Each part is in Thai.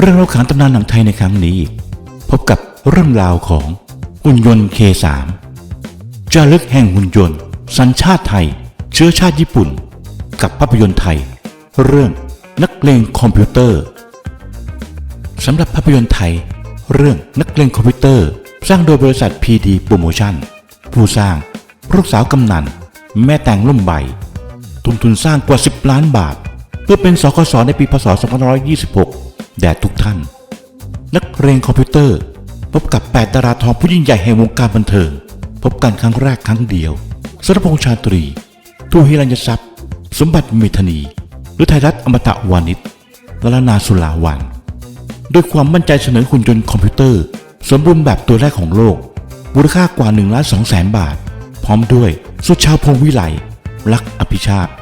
เรื่องเล่าขานตำนานหนังไทยในครั้งนี้ พบกับเรื่องราวของหุ่นยนต์ K3 จารึกแห่งหุ่นยนต์ สัญชาติไทย เชื้อชาติญี่ปุ่น กับภาพยนตร์ไทย เรื่องนักเลงคอมพิวเตอร์สำหรับภาพยนตร์ไทย เรื่องนักเลงคอมพิวเตอร์ สร้างโดยบริษัท PD Promotion ผู้สร้างลูกสาวกำนัน แม่แต่งล่มใบทุนทุนสร้างกว่า 10 ล้านบาท เพื่อเป็นสกสในปีพศ2526 แด่ทุกท่าน นักเรียนคอมพิวเตอร์ พบกับ 8 ดาราทองผู้ยิ่งใหญ่แห่งวงการบันเทิง พบกันครั้งแรกครั้งเดียวสรพงษ์ชาตรี ทูฮิรัญทรัพย์ สมบัติเมธนีหรือไทยรัฐอมตะวานิชแลลนาสุลาวันด้วยความมั่นใจเสนอหุ่นยนต์คอมพิวเตอร์ สมบูรณ์แบบตัวแรกของโลกมูลค่ากว่า1ล้าน2แสนบาท พร้อมด้วยสุชาวพงษ์วิไลลักอภิชาติ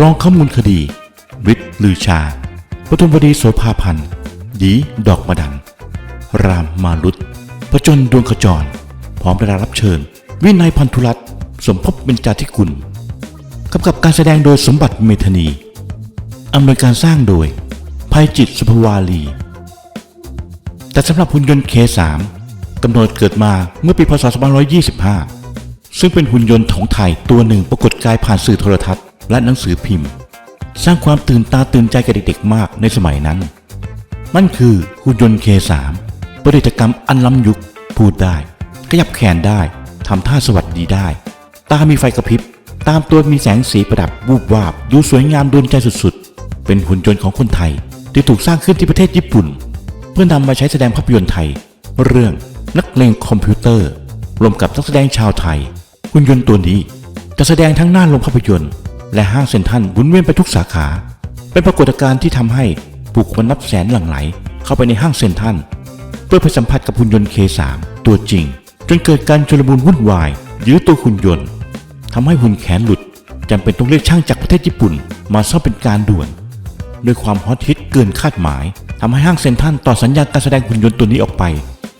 รองข้อมูลคดีฤทธิ์ลือชา ปทุมวดีโสภาพันธ์หยีดอกมะดันรามมาลุตพระจนดวงขจร พร้อมดารารับเชิญ วินัยพันธุรัตสมภพเบญจาธิกุลกำกับการแสดงโดยสมบัติเมธานีอำนวยการสร้างโดยภัยจิตสุภวาลี แต่สำหรับหุ่นยนต์ K3 กำเนิดเกิดมาเมื่อปีพศ 2525 ซึ่งเป็นหุ่นยนต์ของไทยตัวหนึ่งปรากฏกายผ่านสื่อโทรทัศน์และหนังสือพิมพ์ สร้างความตื่นตาตื่นใจกับเด็กๆมากในสมัยนั้น นั่นคือหุ่นยนต์ K3 ประดิษฐกรรมอันล้ำยุค พูดได้ ขยับแขนได้ทำท่าสวัสดีได้ ตามีไฟกระพริบ ตามตัวมีแสงสีประดับวูบวาบดูสวยงามโดนใจสุดๆ เป็นหุ่นยนต์ของคนไทยที่ถูกสร้างขึ้นที่ประเทศญี่ปุ่น เพื่อนำมาใช้แสดงภาพยนตร์ไทย เรื่องนักเลงคอมพิวเตอร์รวมกับนักแสดงชาวไทย หุ่นยนต์ตัวนี้จะแสดงทั้งหน้าโรงภาพยนตร์ และห้างเซ็นทรัลหมุนเวียนไปทุกสาขา เป็นปรากฏการณ์ที่ทำให้ผู้คนนับแสนหลั่งไหล เข้าไปในห้างเซ็นทรัลเพื่อไปสัมผัสกับหุ่นยนต์ K3 ตัวจริง จนเกิดการชุลมุนวุ่นวาย ยื้อตัวหุ่นยนต์ทำให้หุ่นแขนหลุดจำเป็นต้องเรียกช่างจากประเทศญี่ปุ่น มาซ่อมเป็นการด่วนด้วยความฮอตฮิตเกินคาดหมายทำให้ห้างเซ็นทรัลต่อสัญญาการแสดงหุ่นยนต์ตัวนี้ออกไป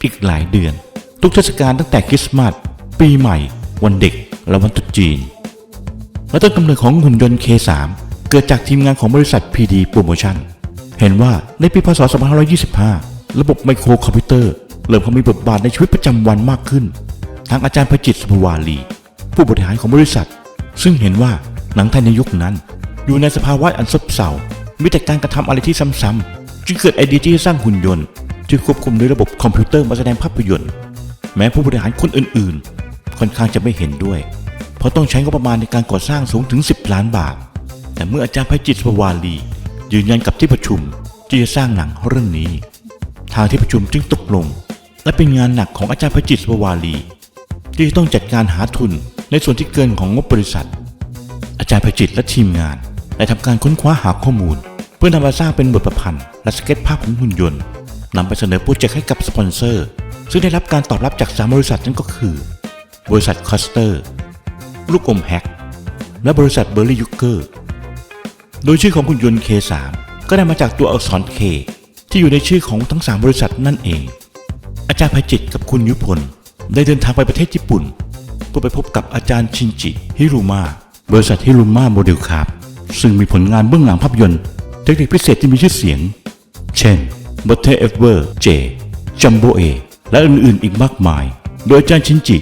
อีกหลายเดือน ทุกเทศกาลตั้งแต่คริสต์มาสปีใหม่ วันเด็กและวันตรุษจีน และต้นกำเนิดของหุ่นยนต์ K3 เกิดจากทีมงานของบริษัท PD Promotion เห็นว่าในปีพศ 2525 ระบบไมโครคอมพิวเตอร์ เริ่มเข้ามีบทบาทในชีวิตประจำวันมากขึ้น ทางอาจารย์พจิตรสุภวาลี ผู้บริหารของบริษัท ซึ่งเห็นว่าหนังไทยในยุคนั้น อยู่ในสภาวะอันซบเซา มีแต่การกระทำอะไรที่ซ้ำๆ จึงเกิดไอเดียที่จะสร้างหุ่นยนต์ ที่ควบคุมด้วยระบบคอมพิวเตอร์มาแสดงภาพยนตร์ แม้ผู้บริหารคนอื่นๆ ค่อนข้างจะไม่เห็นด้วย เพราะต้องใช้งบประมาณในการก่อสร้างสูงถึง 10 ล้านบาท แต่เมื่ออาจารย์ไพจิตรสุภวาลี ยืนยันกับที่ประชุมที่จะสร้างหนังเรื่องนี้ ทางที่ประชุมจึงตกลง และเป็นงานหนักของอาจารย์ไพจิตรสุภวาลี ที่ต้องจัดการหาทุนในส่วนที่เกินของงบบริษัท อาจารย์ไพจิตรและทีมงานได้ทำการค้นคว้าหาข้อมูล เพื่อนำมาสร้างเป็นบทประพันธ์และสเก็ตภาพของหุ่นยนต์นำไปเสนอโปรเจกต์ให้กับสปอนเซอร์ ซึ่งได้รับการตอบรับจากสามบริษัทนั่นก็คือ บริษัทคอสเตอร์ ลูกอมแฮกและบริษัทเบอร์รี่ยุกเกอร์ โดยชื่อของหุ่นยนต์ K3 ก็ได้มาจากตัวอักษร K ที่อยู่ในชื่อของทั้ง 3 บริษัทนั่นเอง อาจารย์ภัยจิตกับคุณยุพลได้เดินทางไปประเทศญี่ปุ่น เพื่อไปพบกับอาจารย์ชินจิ ฮิรุมา บริษัทฮิรุมาโมเดลคาร์ซึ่งมีผลงานเบื้องหลังภาพยนตร์เทคนิคพิเศษที่มีชื่อเสียง เช่น b u t t e r e v e r J Jumbo A และอื่นๆ อีกมากมาย โดยอาจารย์ชินจิ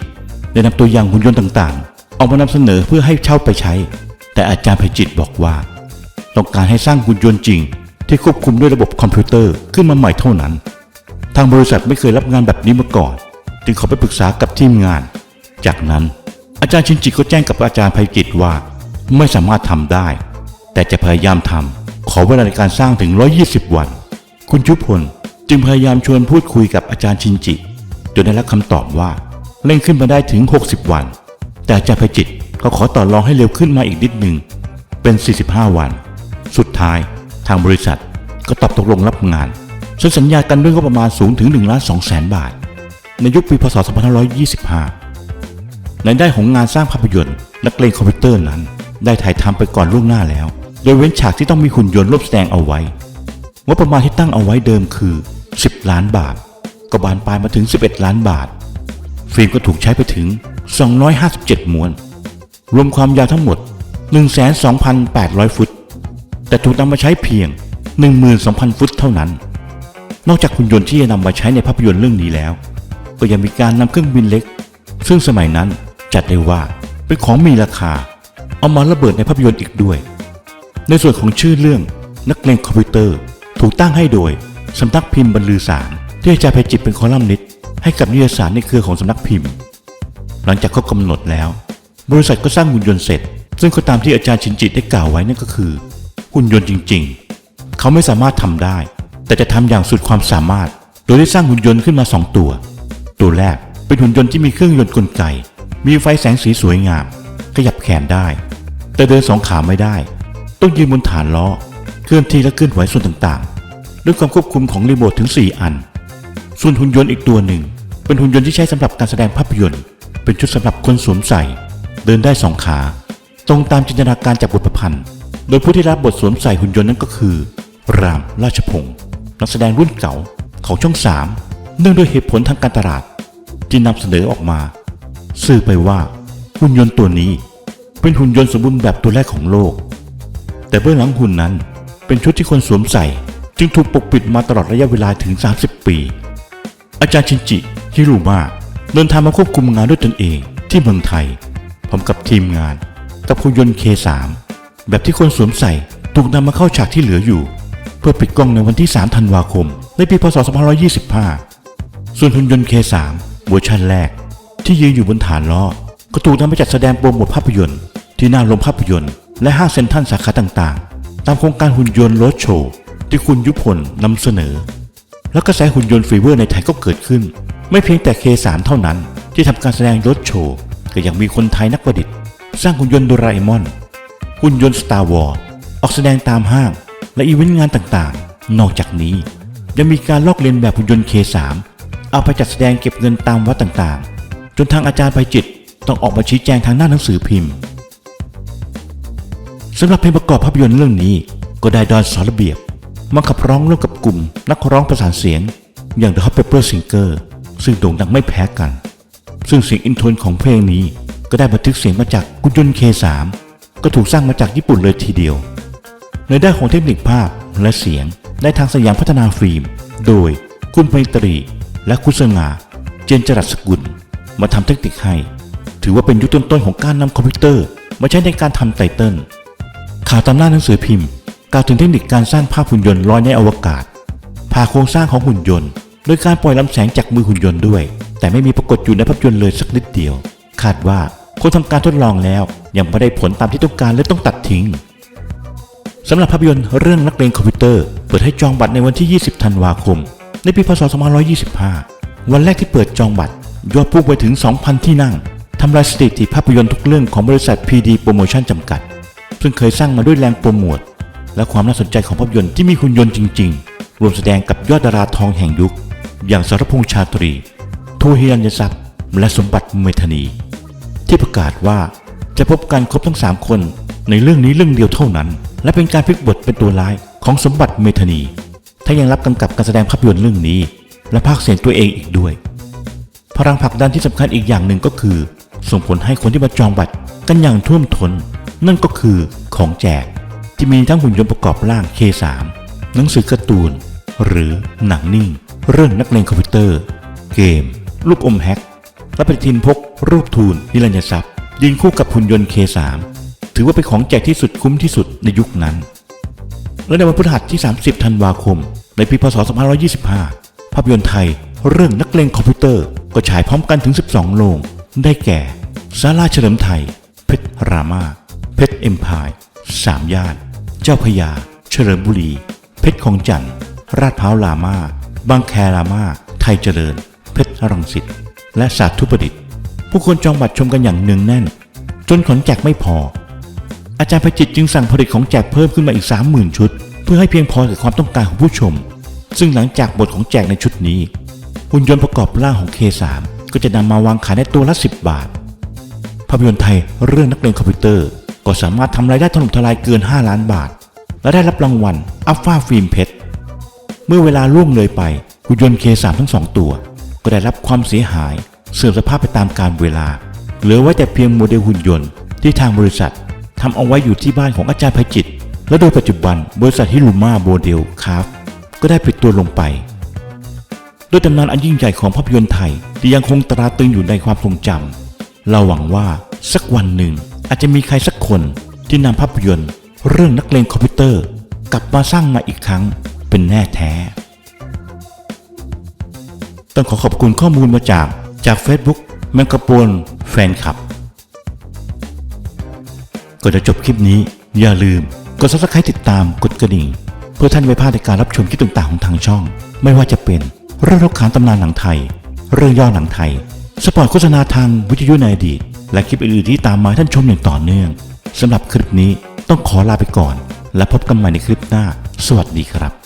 ได้นำตัวอย่างหุ่นยนต์ต่างๆ ออกมานำเสนอเพื่อให้เช่าไปใช้ แต่อาจารย์ภัยจิตบอกว่า ต้องการให้สร้างหุ่นยนต์จริง ที่ควบคุมด้วยระบบคอมพิวเตอร์ขึ้นมาใหม่เท่านั้น ทางบริษัทไม่เคยรับงานแบบนี้มาก่อน จึงขอไปปรึกษากับทีมงาน จากนั้นอาจารย์ชินจิก็แจ้งกับอาจารย์ภัยจิตว่า ไม่สามารถทำได้ แต่จะพยายามทำขอเวลาในการสร้างถึง 120 วัน คุณชุพลจึงพยายามชวนพูดคุยกับอาจารย์ชินจิ จนได้รับคำตอบว่า เร่งขึ้นมาได้ถึง 60 วัน แต่อาจารย์ภัยจิตก็ขอต่อรองให้เร็วขึ้นมาอีกนิดหนึ่ง เป็น 45 วัน สุดท้ายทางบริษัทก็ตอบตกลงรับงานเซ็นสัญญากันด้วยงบประมาณสูงถึง1ล้าน2แสนบาท ในยุคปีพศ 2525ในได้ของงานสร้างภาพยนตร์นักเลงคอมพิวเตอร์นั้น ได้ถ่ายทำไปก่อนล่วงหน้าแล้ว โดยเว้นฉากที่ต้องมีหุ่นยนต์ร่วมแสดงเอาไว้งบประมาณที่ตั้งเอาไว้เดิมคือ 10 ล้านบาท ก็บานปลายมาถึง 11 ล้านบาท ฟิล์มก็ถูกใช้ไปถึง 257 ม้วน รวมความยาวทั้งหมด 12,800 ฟุต แต่ถูกนำมาใช้เพียง 12,000 ฟุตเท่านั้น นอกจากหุ่นยนต์ที่จะนำมาใช้ในภาพยนตร์เรื่องนี้แล้ว ก็ยังมีการนำเครื่องบินเล็ก ซึ่งสมัยนั้นจัดได้ว่าเป็นของมีราคา เอามาระเบิดในภาพยนตร์อีกด้วย ในส่วนของชื่อเรื่องนักเลงคอมพิวเตอร์ถูกตั้งให้โดยสำนักพิมพ์บรรลือสารที่อาจารย์ไพจิตเป็นคอลัมนิสต์ให้กับนิยสารในเครือของสำนักพิมพ์ หลังจากครบกำหนดแล้ว บริษัทก็สร้างหุ่นยนต์เสร็จ ซึ่งก็ตามที่อาจารย์ชินจิได้กล่าวไว้นั่นก็คือ หุ่นยนต์จริง ๆ เขาไม่สามารถทำได้ แต่จะทำอย่างสุดความสามารถ โดยได้สร้างหุ่นยนต์ขึ้นมาสองตัว ตัวแรกเป็นหุ่นยนต์ที่มีเครื่องยนต์กลไก มีไฟแสงสีสวยงาม ขยับแขนได้ แต่เดินสองขาไม่ได้ ต้องยืนบนฐานล้อ เคลื่อนที่และเคลื่อนไหวส่วนต่างๆ ด้วยความควบคุมของรีโมทถึง 4 อัน ส่วนหุ่นยนต์อีกตัวหนึ่ง เป็นหุ่นยนต์ที่ใช้สำหรับการแสดงภาพยนตร์ เป็นชุดสำหรับคนสวมใส่ เดินได้สองขา ตรงตามจินตนาการจากบทประพันธ์ โดยผู้ที่รับบทสวมใส่หุ่นยนต์นั้นก็คือ รามราชพงศ์นักแสดงรุ่นเก่าของช่องสามเนื่องด้วยเหตุผลทางการตลาดที่นำเสนอออกมา สื่อไปว่าหุ่นยนต์ตัวนี้ เป็นหุ่นยนต์สมบูรณ์แบบตัวแรกของโลก แต่เบื้องหลังหุ่นนั้นเป็นชุดที่คนสวมใส่ จึงถูกปกปิดมาตลอดระยะเวลาถึง 30 ปี อาจารย์ชินจิฮิรุมา เดินทางมาควบคุมงานด้วยตนเองที่เมืองไทยพร้อมกับทีมงานกับหุ่นยนต์ K3 แบบที่คนสวมใส่ถูกนำมาเข้าฉากที่เหลืออยู่ เพื่อปิดกล้องในวันที่ 3 ธันวาคม ในปี พศ 2525 ส่วนหุ่นยนต์ K3 เวอร์ชันแรก ที่ยืนอยู่บนฐานล้อก็ถูกนำไปจัดแสดงโปรโมทภาพยนตร์ ที่หน้าโรงภาพยนตร์ และห้างเซ็นทรัลสาขาต่างๆ ตามโครงการหุ่นยนต์รถโชว์ที่คุณยุพลนำเสนอ แล้วกระแสหุ่นยนต์ฟีเวอร์ในไทยก็เกิดขึ้น ไม่เพียงแต่ K3 เท่านั้นที่ทำการแสดงรถโชว์ก็ยังมีคนไทยนักประดิษฐ์ สร้างหุ่นยนต์โดราเอมอน หุ่นยนต์สตาร์วอร์ออกแสดงตามห้าง และอีเวนต์งานต่างๆ นอกจากนี้ ยังมีการลอกเลียนแบบหุ่นยนต์ K3 เอาไปจัดแสดงเก็บเงินตามวัดต่างๆ จนทางอาจารย์ไพจิตต้องออกมาชี้แจงทางหน้าหนังสือพิมพ์สำหรับเพลงประกอบภาพยนตร์เรื่องนี้ ก็ได้ดอนสอนระเบียบมาขับร้องร่วมกับกลุ่มนักร้องประสานเสียง อย่าง The Hot Pepper Singer ซึ่งโด่งดังไม่แพ้กัน ซึ่งเสียงอินโทนของเพลงนี้ก็ได้บันทึกเสียงมาจากกุญยนต์ K3 ก็ถูกสร้างมาจากญี่ปุ่นเลยทีเดียว ในด้านของเทคนิคภาพและเสียงในทางสยามพัฒนาฟิล์ม โดยคุณไมตรี และคุณสง่าเจนจรัสสกุล มาทำเทคนิคให้ ถือว่าเป็นยุคต้นๆของการนำคอมพิวเตอร์มาใช้ในการทำไตเติลข่าวตามหน้าหนังสือพิมพ์ กล่าวถึงเทคนิคการสร้างภาพหุ่นยนต์ลอยในอวกาศผ่าโครงสร้างของหุ่นยนต์ โดยการปล่อยลำแสงจากมือหุ่นยนต์ด้วย แต่ไม่มีปรากฏอยู่ในภาพยนตร์เลยสักนิดเดียว คาดว่าคนทำการทดลองแล้ว ยังไม่ได้ผลตามที่ต้องการและต้องตัดทิ้งสำหรับภาพยนตร์เรื่องนักเลงคอมพิวเตอร์ เปิดให้จองบัตรในวันที่ 20 ธันวาคม ในปีพศ 2525 วันแรกที่เปิดจองบัตร ยอดพุ่งไปถึง 2,000 ที่นั่งทำลายสถิติภาพยนตร์ทุกเรื่องของบริษัท PD Promotion จำกัด ซึ่งเคยสร้างมาด้วยแรงโปรโมทและความน่าสนใจของภาพยนตร์ที่มีหุ่นยนต์จริง ๆ รวมแสดงกับยอดดาราทองแห่งยุค อย่างสรพงษ์ชาตรีทเฮียนยศัพย์และสมบัติเมธานี ที่ประกาศว่าจะพบกันครบทั้ง3คนในเรื่องนี้เรื่องเดียวเท่านั้น และเป็นการพลิกบทเป็นตัวร้ายของสมบัติเมธานี ถ้ายังรับกำกับการแสดงภาพยนตร์เรื่องนี้ และภาคเสียงตัวเองอีกด้วย พลังผลักดันที่สำคัญอีกอย่างหนึ่งก็คือ ส่งผลให้คนที่มาจองบัตรกันอย่างท่วมท้นนั่นก็คือของแจกที่มีทั้งหุ่นยนต์ประกอบร่าง K3 หนังสือการ์ตูน หรือหนังนิ่ง เรื่องนักเลงคอมพิวเตอร์ เกม ลูกอมแฮกและปฏิทินพก รูปทูลนิรันดร์ทรัพย์ ยืนคู่กับหุ่นยนต์ K3 ถือว่าเป็นของแจกที่สุดคุ้มที่สุดในยุคนั้น และในวันพฤหัสที่ 30 ธันวาคม ในปีพศ 2525 ภาพยนตร์ไทย เรื่องนักเลงคอมพิวเตอร์ ก็ฉายพร้อมกันถึง 12 โรงได้แก่ซาลาเฉลิมไทย เพชรรามาเพชรเอ็มพายสามย่าน เจ้าพยา เฉลิมบุรี เพชรของจันทร์ราดพร้าวลามา บางแครามา ไทยเจริญ เพชรรังสิต และสาธุประดิษฐ์ ผู้คนจองบัตรชมกันอย่างเนืองแน่น จนขนแจกไม่พอ อาจารย์ประจิตจึงสั่งผลิตของแจกเพิ่มขึ้นมาอีก 30,000 ชุด เพื่อให้เพียงพอกับความต้องการของผู้ชม ซึ่งหลังจากบทของแจกในชุดนี้ หุ่นยนต์ประกอบร่างของ K3 ก็จะนำมาวางขายในตัวละ 10 บาท ภาพยนตร์ไทยเรื่องนักเลงคอมพิวเตอร์ ก็สามารถทำรายได้ถล่มทลายเกิน 5 ล้านบาท และได้รับรางวัลอัลฟาฟิล์มเพชร เมื่อเวลาล่วงเลยไปหุ่นยนต์ K3 ทั้งสองตัว ก็ได้รับความเสียหายเสื่อมสภาพไปตามกาลเวลา เหลือไว้แต่เพียงโมเดลหุ่นยนต์ที่ทางบริษัททำเอาไว้อยู่ที่บ้านของอาจารย์ไพจิต และโดยปัจจุบันบริษัทฮิรุมาโมเดลคราฟก็ได้ปิดตัวลงไปด้วยตำนานอันยิ่งใหญ่ของภาพยนตร์ไทยที่ยังคงตราตรึงอยู่ในความทรงจำเราหวังว่าสักวันหนึ่งอาจจะมีใครสักคนที่นำภาพยนตร์ เรื่องนักเลงคอมพิวเตอร์ กลับมาสร้างมาอีกครั้ง เป็นแน่แท้ ต้องขอขอบคุณข้อมูลมาจากจาก Facebook แมงกะปวนแฟนคลับก่อนจะจบคลิปนี้อย่าลืมกด subscribe ติดตามกดกระดิ่ง เพื่อท่านไม่พลาดในการรับชมคลิปต่างๆของทางช่อง ไม่ว่าจะเป็นเรื่องรกขานตำนานหนังไทย เรื่องย่อหนังไทย สปอร์ตโฆษณาทางวิทยุในอดีต และคลิปอื่นๆที่ตามมาท่านชมอย่างต่อเนื่องสำหรับคลิปนี้ต้องขอลาไปก่อน และพบกันใหม่ในคลิปหน้า สวัสดีครับ